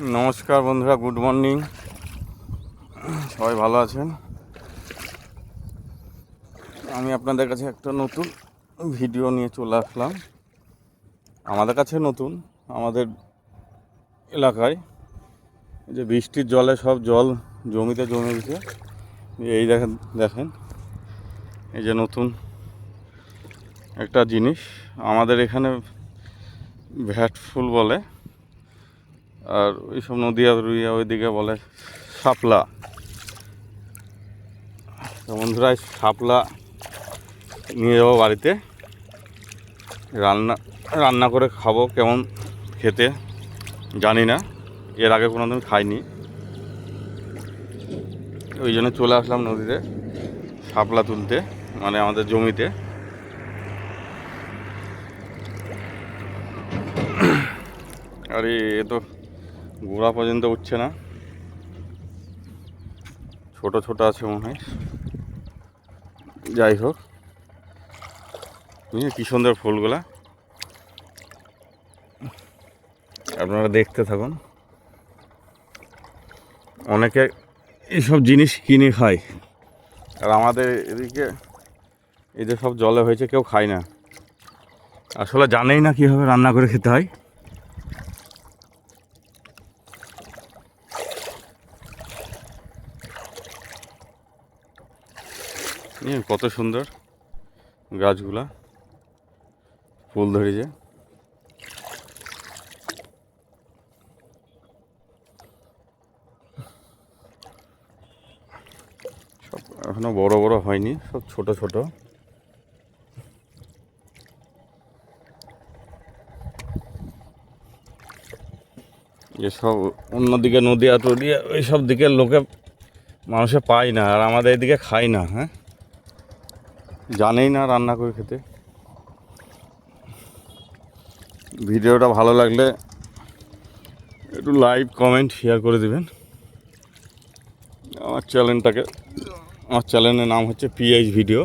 নমস্কার বন্ধুরা, good morning. সবাই ভালো আছেন? আমি আপনাদের কাছে একটা নতুন ভিডিও নিয়ে চলে আসলাম। আমাদের কাছে নতুন, আমাদের এলাকায়। যে বৃষ্টির জলে সব জল জমিতে জমে গেছে। এই দেখেন দেখেন। এই যে নতুন একটা জিনিস। আমাদের এখানে ভ্যাট ফুল বলে। আর ওইসব নদিয়া রুইয়া ওইদিকে বলে শাপলা। বন্ধুরা শাপলা নিয়ে যাব বাড়িতে। রান্না রান্না করে খাব কেমন খেতে জানি না। এর আগে কোনো দিন খাইনি। ওই জন্য চলে আসলাম নদীতে শাপলা তুলতে মানে আমাদের জমিতে। আরে, এ তো গোড়া পর্যন্ত উঠছে না। ছোট ছোট আছে মনে হয়। যাই হোক। কি সুন্দর ফুলগুলা। আপনারা দেখতে থাকুন। অনেকে এইসব জিনিস কিনে খায়। আর আমাদের এদিকে এদের সব জলে হয়েছে, কেউ খায় না। আসলে জানেই না কীভাবে রান্না করে খেতে হয়। নিয়ে কত সুন্দর গাছগুলা। ফুল ধরেছে। সব এখনও বড় বড় হয়নি, সব ছোট ছোট। এসব অন্যদিকে নদিয়া টদিয়া ওইসব দিকের লোকে মানুষে পায় না, আর আমাদের এদিকে খায় না হ্যাঁ? জানেই না রান্না করে খেতে। ভিডিওটা ভালো লাগলে একটু লাইক কমেন্ট শেয়ার করে দেবেন। আমার চ্যানেলটাকে আমার চ্যানেলের নাম হচ্ছে পিএইচ ভিডিও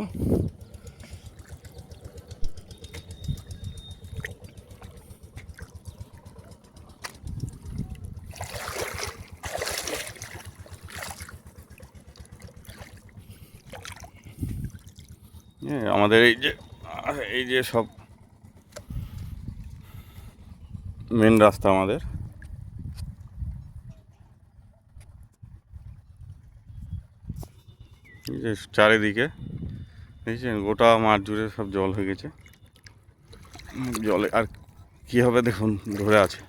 আমাদের এই যে এই যে সব মেন রাস্তা আমাদের। যে চারিদিকে দেখছেন গোটা মাঠ জুড়ে সব জল হয়ে গেছে। জলে, আর কী হবে দেখুন, ধরে আছে।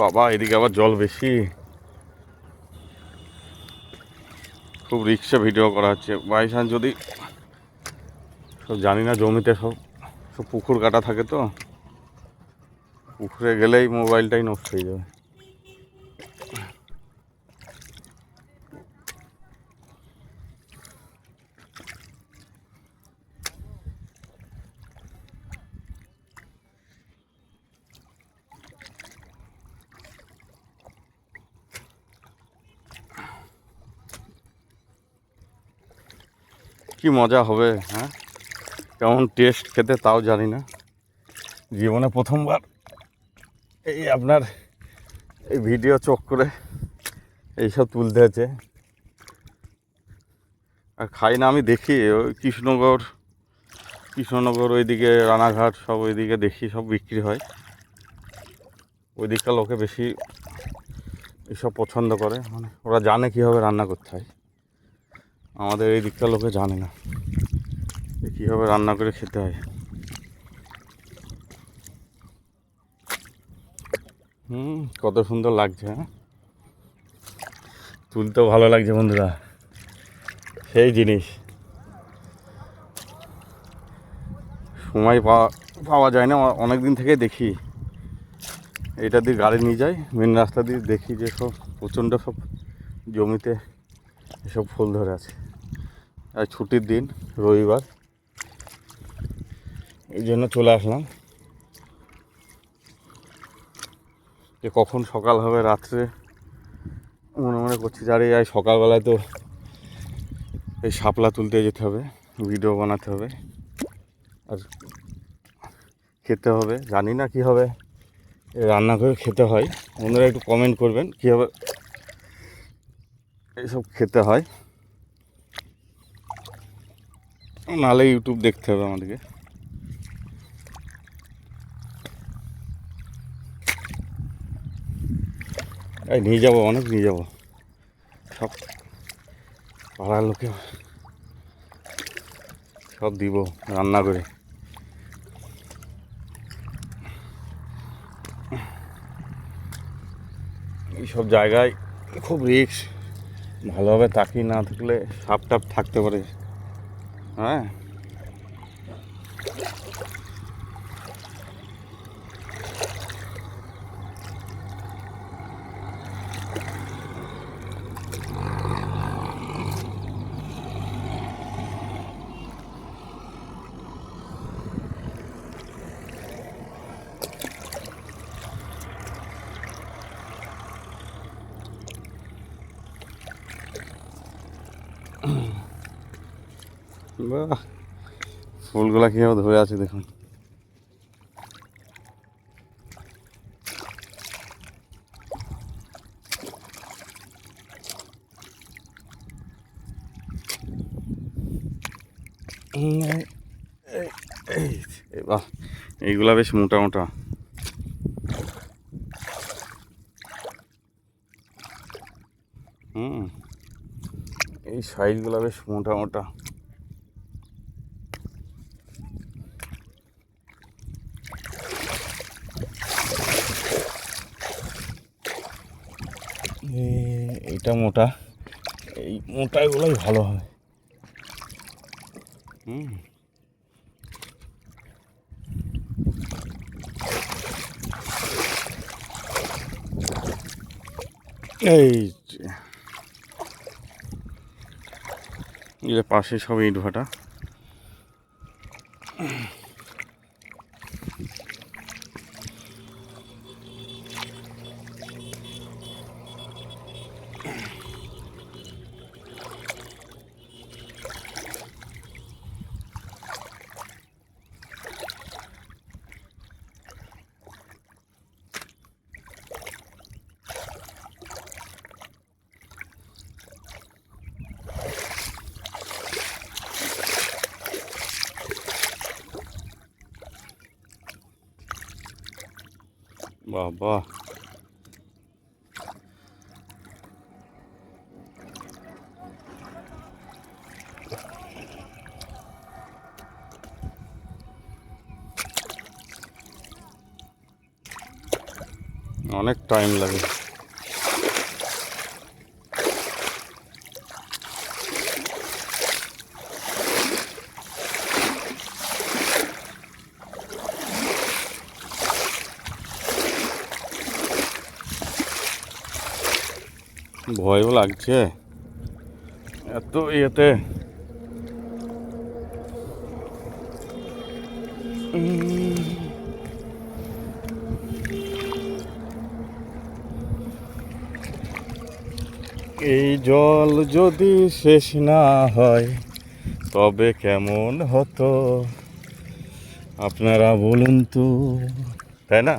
বাবা, এদিকে আবার জল বেশি। খুব রিক্সে ভিডিও করা হচ্ছে। বাই চান্স যদি সব জানি না জমিতে সব সব পুকুর কাটা থাকে তো। পুকুরে গেলেই মোবাইলটাই নষ্ট হয়ে যাবে। কি মজা হবে হ্যাঁ? কেমন টেস্ট খেতে তাও জানি না। জীবনে প্রথমবার এই আপনার এই ভিডিও চোখ করে এইসব তুলতে হচ্ছে। আর খাই না, আমি দেখি, ওই কৃষ্ণনগর কৃষ্ণনগর ওইদিকে রানাঘাট, সব ওইদিকে দেখি, সব বিক্রি হয়। ওই দিককার লোকে বেশি এসব পছন্দ করে মানে ওরা জানে কীভাবে রান্না করতে হয়। আমাদের এই দিকটা লোকে জানে না কীভাবে রান্না করে খেতে হয়। হুম, কত সুন্দর লাগছে হ্যাঁ? তুলতেও ভালো লাগছে বন্ধুরা। সেই জিনিস। সময় পাওয়া পাওয়া যায় না অনেক দিন থেকে দেখি। এটা দিয়ে গাড়ি নিয়ে যাই মেন রাস্তা দিয়ে দেখি যে সব, প্রচণ্ড সব জমিতে এসব ফুল ধরে আছে। আর ছুটির দিন, রবিবার। এই জন্য চলে আসলাম। যে কখন সকাল হবে রাত্রে, মনে মনে করছি যে আরে এই সকালবেলায় তো এই শাপলা তুলতে যেতে হবে, ভিডিও বানাতে হবে, আর খেতে হবে। জানি না কী হবে রান্না করে খেতে হয়। বন্ধুরা একটু কমেন্ট করবেন কীভাবে এইসব খেতে হয়। নাহলে ইউটিউব দেখতে হবে আমাদেরকে। এই নিয়ে যাব, অনেক নিয়ে যাব। সব পাড়ার লোকে সব দিব রান্না করে। এইসব জায়গায় খুব রিস্ক ভালোভাবে তাকিয়ে না থাকলে সাপ টাপ থাকতে পারে। হ্যাঁ ফুলগুলা কীভাবে ধরে আছে দেখুন। বাহ, এইগুলা বেশ মোটা মোটা। হুম, এই সাইজগুলো বেশ মোটা মোটা। এ- এইটা মোটা এই মোটাগুলোই ভালো হয়। হুম। এই পাশে সব ইট ভাটা। বাহ বাহ অনেক টাইম লাগে ভয়ও লাগছে। এত ইয়েতে। এই জল যদি শেষ না হয়, তবে কেমন হতো? আপনারা বলুন তো। তাই না?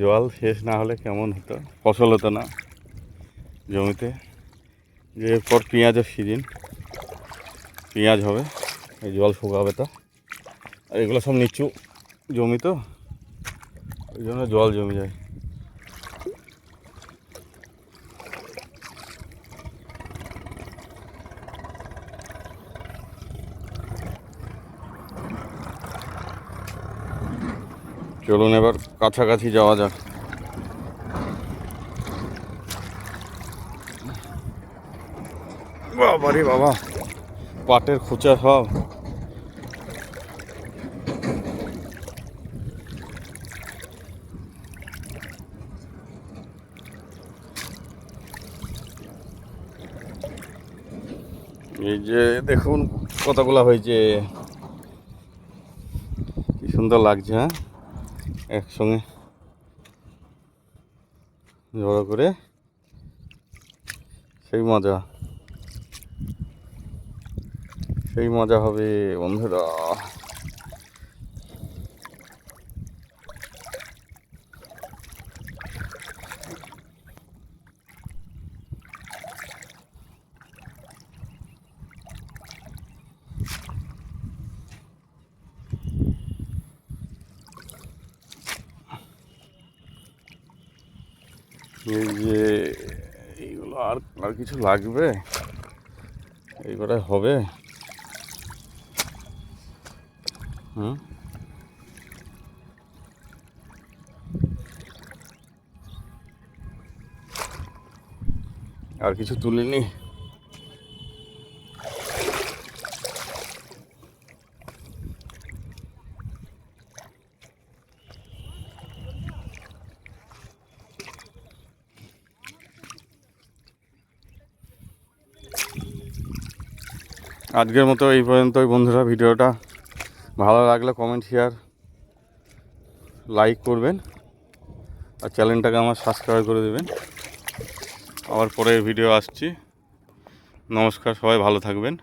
জল শেষ না হলে কেমন হতো? ফসল হতো না। জমিতে। যে এরপর পেঁয়াজের সিজন পেঁয়াজ হবে, এই জল শুকাবে তো। আর এগুলো সব নিচু জমি তো, ওই জন্য জল জমে যায়। চলুন এবার কাছাকাছি যাওয়া যাক। বাবারে বাবা, পাটের খোঁচা সব। এই যে দেখুন কতগুলা হয়েছে। কি সুন্দর লাগছে হ্যাঁ? একসঙ্গে জড়ো করে। সেই মজা। সেই মজা হবে বন্ধুরা। এই যে এইগুলো আর আর কিছু লাগবে? এইবারে হবে? হুম আর কিছু তুলিনি। আজকের মতো এই পর্যন্তই বন্ধুরা ভিডিওটা। ভালো লাগলে কমেন্ট শেয়ার লাইক করবেন আর চ্যানেলটাকে আমার সাবস্ক্রাইব করে দেবেন। আবার পরে ভিডিও আসছি। নমস্কার, সবাই ভালো থাকবেন।